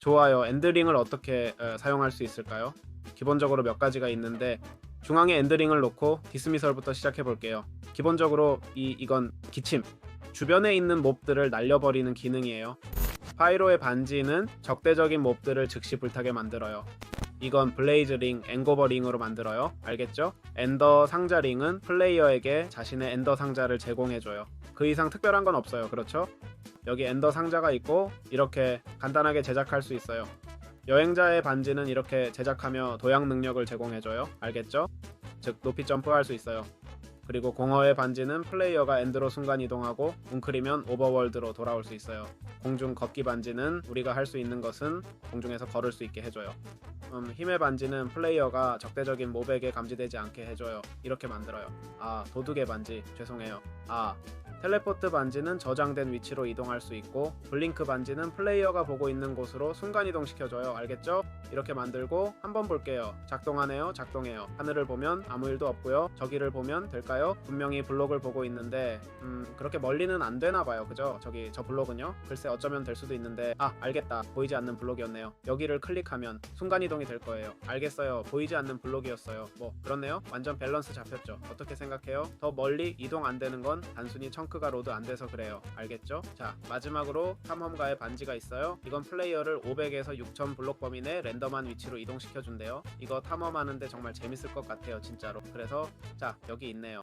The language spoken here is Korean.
좋아요. 엔드링을 어떻게 어, 사용할 수 있을까요? 기본적으로 몇 가지가 있는데 중앙에 엔드링을 놓고 디스미설부터 시작해 볼게요. 기본적으로 이 이건 기침. 주변에 있는 몹들을 날려버리는 기능이에요. 파이로의 반지는 적대적인 몹들을 즉시 불타게 만들어요. 이건 블레이즈 링, 앵고버 링으로 만들어요. 알겠죠? 엔더 상자 링은 플레이어에게 자신의 엔더 상자를 제공해줘요. 그 이상 특별한 건 없어요. 그렇죠? 여기 엔더 상자가 있고 이렇게 간단하게 제작할 수 있어요. 여행자의 반지는 이렇게 제작하며 도약 능력을 제공해줘요. 알겠죠? 즉 높이 점프할 수 있어요. 그리고 공허의 반지는 플레이어가 엔드로 순간 이동하고 웅크리면 오버월드로 돌아올 수 있어요. 공중 걷기 반지는 우리가 할 수 있는 것은 공중에서 걸을 수 있게 해줘요. 음, 힘의 반지는 플레이어가 적대적인 몹에게 감지되지 않게 해줘요. 이렇게 만들어요. 아 도둑의 반지 죄송해요. 아 텔레포트 반지는 저장된 위치로 이동할 수 있고 블링크 반지는 플레이어가 보고 있는 곳으로 순간 이동 시켜줘요. 알겠죠? 이렇게 만들고 한번 볼게요. 작동하네요. 작동해요. 하늘을 보면 아무 일도 없고요. 저기를 보면 될까요? 분명히 블록을 보고 있는데 음 그렇게 멀리는 안 되나 봐요. 그죠? 저기 저 블록은요. 글쎄 어쩌면 될 수도 있는데 아 알겠다. 보이지 않는 블록이었네요. 여기를 클릭하면 순간 이동이 될 거예요. 알겠어요. 보이지 않는 블록이었어요. 뭐 그렇네요. 완전 밸런스 잡혔죠. 어떻게 생각해요? 더 멀리 이동 안 되는 건 단순히 청 크가 로드 안 돼서 그래요. 알겠죠? 자 마지막으로 탐험가의 반지가 있어요. 이건 플레이어를 500에서 6000 블록 범위 내 랜덤한 위치로 이동시켜 준대요. 이거 탐험하는데 정말 재밌을 것 같아요. 진짜로. 그래서 자 여기 있네요.